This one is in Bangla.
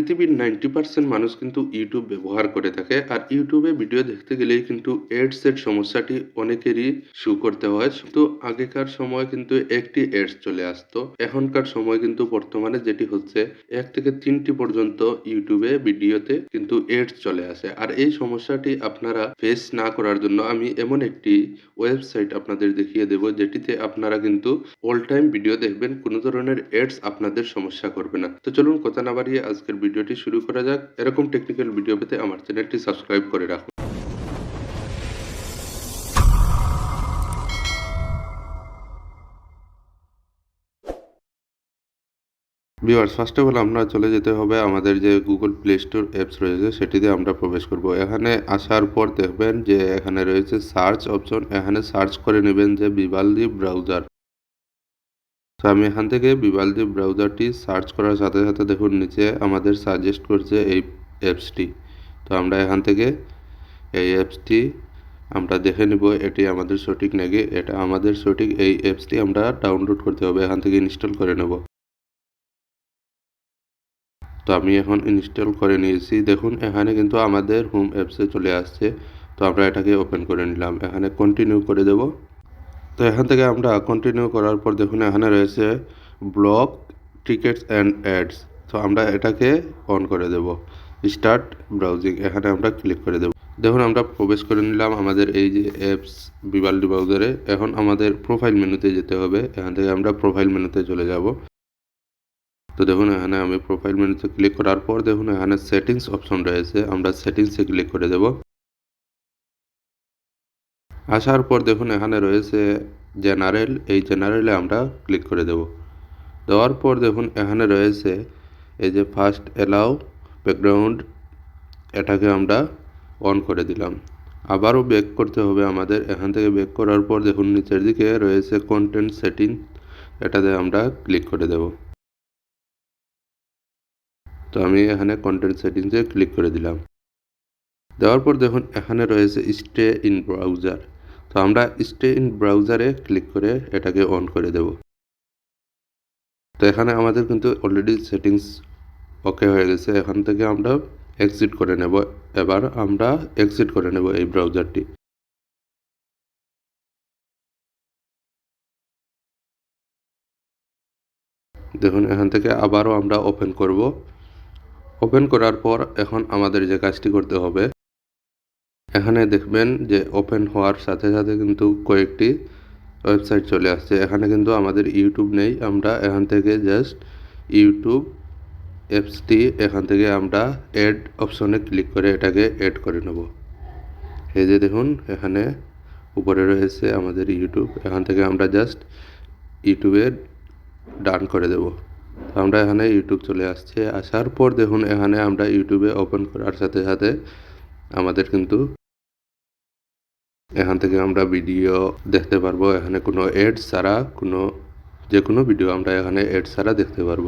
পৃথিবীর নাইনটি পার্সেন্ট মানুষ কিন্তু ইউটিউব ব্যবহার করে থাকে আর ইউটিউবে ভিডিও দেখতে গেলেই কিন্তু এডস এর সমস্যাটি অনেকেরই শু করতে হয়। তো আগেকার সময় কিন্তু একটি এডস চলে আসতো। এখনকার সময় কিন্তু বর্তমানে যেটি হচ্ছে, এক থেকে তিনটি পর্যন্ত ইউটিউবে ভিডিওতে কিন্তু এডস চলে আসে। আর এই সমস্যাটি আপনারা ফেস না করার জন্য আমি এমন একটি ওয়েবসাইট আপনাদের দেখিয়ে দেব, যেটিতে আপনারা কিন্তু অল টাইম ভিডিও দেখবেন। কোনো ধরনের এডস আপনাদের সমস্যা করবে না। তো চলুন কথা না বাড়িয়ে আজকের ভিডিওটি শুরু করা যাক। এরকম টেকনিক্যাল ভিডিও পেতে আমার চ্যানেলটি সাবস্ক্রাইব করে রাখুন। ভিউয়ার্স ফার্স্ট অফ অল আমরা চলে যেতে হবে আমাদের যে গুগল প্লে স্টোর অ্যাপস রয়েছে সেটিতে আমরা প্রবেশ করব। এখানে আসার পর দেখবেন যে এখানে রয়েছে সার্চ অপশন এখানে সার্চ করে নেবেন যে বিবালদি ব্রাউজার তো আমি এখান থেকে বিবালদি ব্রাউজারটি সার্চ করার সাথে সাথে দেখুন, নিচে আমাদের সাজেস্ট করছে এই অ্যাপসটি তো আমরা এখান থেকে এই অ্যাপসটি আমরা দেখে নিব, এটি আমাদের সঠিক নাকি? এটা আমাদের সঠিক এই অ্যাপসটি আমরা ডাউনলোড করতে হবে, এখান থেকে ইনস্টল করে নেব। তো আমি এখন ইনস্টল করে নিয়েছি। দেখুন, এখানে কিন্তু আমাদের হোম অ্যাপসে চলে আসছে। তো আমরা এটাকে ওপেন করে নিলাম। এখানে কন্টিনিউ করে দেব। তো এখান থেকে আমরা কন্টিনিউ করার পর দেখুন, এখানে রয়েছে ব্লক টিকেটস অ্যান্ড অ্যাডস তো আমরা এটাকে অন করে দেব। স্টার্ট ব্রাউজিং এখানে আমরা ক্লিক করে দেব। দেখুন, আমরা প্রবেশ করে নিলাম আমাদের এই যে অ্যাপস বিবাল্ডি ব্রাউজারে এখন আমাদের প্রোফাইল মেনুতে যেতে হবে। এখান থেকে আমরা প্রোফাইল মেনুতে চলে যাব। তো দেখুন, এখানে আমি প্রোফাইল মেনুতে ক্লিক করার পর দেখুন, এখানে সেটিংস অপশন রয়েছে। আমরা সেটিংসে ক্লিক করে দেব। আসার পর দেখুন, এখানে রয়েছে জেনারেল এই জেনারেলে আমরা ক্লিক করে দেব। দেওয়ার পর দেখুন, এখানে রয়েছে এই যে ফার্স্ট অ্যালাউ ব্যাকগ্রাউন্ড এটাকে আমরা অন করে দিলাম। আবারও ব্যাক করতে হবে আমাদের। এখান থেকে ব্যাক করার পর দেখুন, নিচের দিকে রয়েছে কন্টেন্ট সেটিং এটাতে আমরা ক্লিক করে দেব। তো আমি এখানে কন্টেন্ট সেটিংসে ক্লিক করে দিলাম। দেওয়ার পর দেখুন, এখানে রয়েছে স্টে ইন ব্রাউজার তো আমরা স্টে ইন ব্রাউজারে ক্লিক করে এটাকে অন করে দেব। তো এখানে আমাদের কিন্তু অলরেডি সেটিংস ওকে হয়ে গেছে। এখান থেকে আমরা এক্সিট করে নেব। এবার আমরা এক্সিট করে নেব এই ব্রাউজারটি দেখুন, এখান থেকে আবারও আমরা ওপেন করব। ওপেন করার পর এখন আমাদের যে কাজটি করতে হবে এখানে দেখবেন যে ওপেন হওয়ার সাথে সাথে কিন্তু কয়েকটি ওয়েবসাইট চলে আসছে। এখানে কিন্তু আমাদের ইউটিউব নেই। আমরা এখান থেকে জাস্ট ইউটিউব অ্যাপসটি এখান থেকে আমরা অ্যাড অপশনে ক্লিক করে এটাকে অ্যাড করে নেব। এই যে দেখুন, এখানে উপরে রয়েছে আমাদের ইউটিউব এখান থেকে আমরা জাস্ট ইউটিউবে ডান করে দেব। আমরা এখানে ইউটিউব চলে আসছে। আসার পর দেখুন, এখানে আমরা ইউটিউবে ওপেন করার সাথে সাথে আমাদের কিন্তু এখান থেকে আমরা ভিডিও দেখতে পারব। এখানে কোনো এড ছাড়া কোনো যে কোনো ভিডিও আমরা এখানে এড ছাড়া দেখতে পারব।